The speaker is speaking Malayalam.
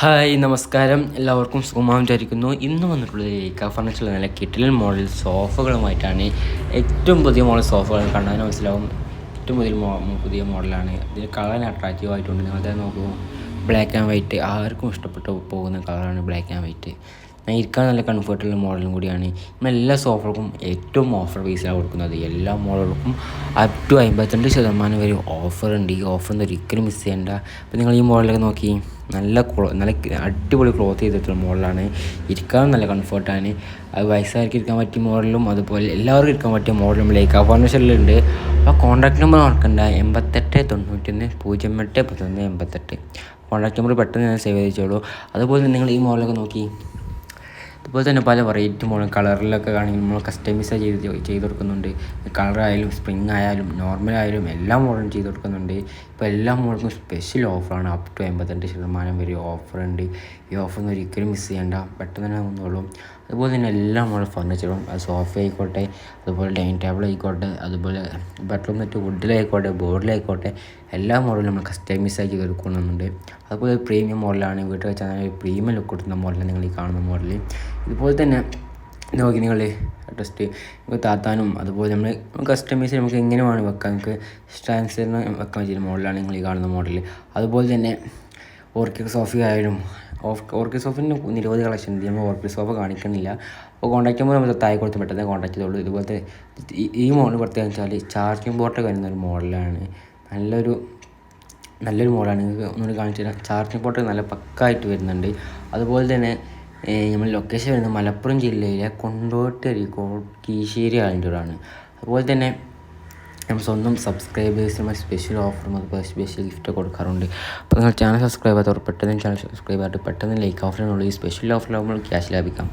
ഹായ് നമസ്കാരം. എല്ലാവർക്കും സുഖമാവും വിചാരിക്കുന്നു. ഇന്ന് വന്നിട്ടുള്ളത് ഏക്ക ഫർണിച്ചർ നല്ല കിട്ടിലൻ മോഡൽ സോഫകളുമായിട്ടാണ്. ഏറ്റവും പുതിയ മോഡൽ സോഫകൾ കണ്ടാൽ മനസ്സിലാവും. ഏറ്റവും പുതിയ പുതിയ മോഡലാണ് ഇതിൽ കളറിന് അട്രാക്റ്റീവ് ആയിട്ടുണ്ട്. നിങ്ങളുടെ നോക്കൂ. ബ്ലാക്ക് ആൻഡ് വൈറ്റ് ആർക്കും ഇഷ്ടപ്പെട്ടു പോകുന്ന കളറാണ് ബ്ലാക്ക് ആൻഡ് വൈറ്റ് ഇരിക്കാൻ നല്ല കംഫർട്ടുള്ള മോഡലും കൂടിയാണ്. എല്ലാ സോഫകൾക്കും ഏറ്റവും ഓഫർ പൈസയാണ് കൊടുക്കുന്നത്. എല്ലാ മോഡലുകൾക്കും അപ് ടു അമ്പത്തിരണ്ട് ശതമാനം വരെ ഓഫർ ഉണ്ട്. ഈ ഓഫർ ഒന്നും ഒരിക്കലും മിസ് ചെയ്യണ്ട. അപ്പോൾ നിങ്ങൾ ഈ മോഡലൊക്കെ നോക്കി. നല്ല നല്ല അടിപൊളി ക്ലോത്ത് ചെയ്തിട്ടുള്ള മോഡലാണ് ഇരിക്കാൻ നല്ല കംഫർട്ടാണ് അത് വയസ്സാർക്ക് ഇരിക്കാൻ പറ്റിയ മോഡലും അതുപോലെ എല്ലാവർക്കും ഇരിക്കാൻ പറ്റിയ മോഡലും ലേക്ക് ഫർണിച്ചറിലുണ്ട് അപ്പോൾ കോൺടാക്ട് നമ്പർ ഓർക്കണ്ട എൺപത്തെട്ട് തൊണ്ണൂറ്റൊന്ന് പൂജ്യം എട്ട് പത്തൊന്ന് എൺപത്തെട്ട്. കോൺടാക്ട് നമ്പർ പെട്ടെന്ന് ഞാൻ സേവ് ചെയ്തോളൂ അതുപോലെ നിങ്ങൾ ഈ മോഡലൊക്കെ നോക്കി. അതുപോലെ തന്നെ പല വെറൈറ്റി മോഡൽ കളറിലൊക്കെ ആണെങ്കിൽ നമ്മൾ കസ്റ്റമൈസ് ചെയ്ത് ചെയ്ത് കൊടുക്കുന്നുണ്ട്. കളറായാലും സ്പ്രിങ് ആയാലും നോർമൽ ആയാലും എല്ലാം മോഡലും ചെയ്ത് കൊടുക്കുന്നുണ്ട്. ഇപ്പോൾ എല്ലാ മോഡലും സ്പെഷ്യൽ ഓഫറാണ് അപ് ടു എൺപത്തിരണ്ട് ശതമാനം വരെ ഓഫർ ഉണ്ട്. ഈ ഓഫർ ഒന്നും ഒരിക്കലും മിസ് ചെയ്യണ്ട. പെട്ടെന്ന് തന്നെ വന്നോളും അതുപോലെ തന്നെ എല്ലാ മോഡൽ ഫർണിച്ചറും സോഫ ആയിക്കോട്ടെ അതുപോലെ ഡൈനിങ് ടേബിൾ ആയിക്കോട്ടെ അതുപോലെ ബെഡ്റൂം നെറ്റ് വുഡിലായിക്കോട്ടെ ബോർഡിലായിക്കോട്ടെ എല്ലാ മോഡലും നമ്മൾ കസ്റ്റമൈസ് ആക്കി കൊടുക്കുന്നുണ്ട്. അതുപോലെ പ്രീമിയം മോഡലാണ് വീട്ടിൽ വെച്ചാൽ പ്രീമിയം ലുക്ക് കൊടുക്കുന്ന മോഡലാണ് നിങ്ങൾ ഈ കാണുന്ന മോഡൽ ഇതുപോലെ തന്നെ നോക്കി നിങ്ങൾ ടെസ്റ്റ് നമുക്ക് താത്താനും അതുപോലെ നമ്മൾ കസ്റ്റമൈസ് നമുക്ക് എങ്ങനെ വേണം വെക്കാം. നമുക്ക് ഇഷ്ടാനുസരണം വെക്കാൻ പറ്റിയ മോഡലാണ് നിങ്ങൾ ഈ കാണുന്ന മോഡൽ അതുപോലെ തന്നെ ഓർക്കിഡ് സോഫി ആയാലും ഓഫ് ഓർക്കിഡ് സോഫിന് നിരവധി കളക്ഷൻ ഉണ്ട്. നമ്മൾ ഓർക്കിഡ് സോഫ കാണിക്കുന്നില്ല. അപ്പോൾ കോൺടാക്ട് ചെയ്യുമ്പോൾ നമ്മൾ താഴെ കൊടുത്ത് പെട്ടെന്ന് കോൺടാക്ട് ചെയ്തോളൂ. ഇതുപോലത്തെ ഈ മോഡൽ പ്രത്യേകം വെച്ചാൽ ചാർജിങ് ബോട്ടൊക്കെ വരുന്ന ഒരു മോഡലാണ് നല്ലൊരു നല്ലൊരു മോഡലാണ് നിങ്ങൾക്ക് ഒന്നുകൂടി കാണിച്ചു തരാം. ചാർജിങ് പോർട്ട് നല്ല പക്കായിട്ട് വരുന്നുണ്ട്. അതുപോലെ തന്നെ നമ്മൾ ലൊക്കേഷൻ വരുന്നത് മലപ്പുറം ജില്ലയിലെ കൊണ്ടോട്ടരി കീശ്ശേരി ആലന്തൂരാണ്. അതുപോലെ തന്നെ നമ്മൾ സ്വന്തം സബ്സ്ക്രൈബേഴ്സിന് സ്പെഷ്യൽ ഓഫറും അതുപോലെ സ്പെഷ്യൽ ഗിഫ്റ്റ് കൊടുക്കാറുണ്ട്. അപ്പോൾ നിങ്ങൾ ചാനൽ സബ്സ്ക്രൈബ് ചെയ്യാത്തവർ പെട്ടെന്ന് ചാനൽ സബ്സ്ക്രൈബ് ആയിട്ട് പെട്ടെന്ന് ലൈക്ക് ഓഫറിനുള്ള ഈ സ്പെഷ്യൽ ഓഫറിലാകുമ്പോൾ ക്യാഷ് ലാഭിക്കാം.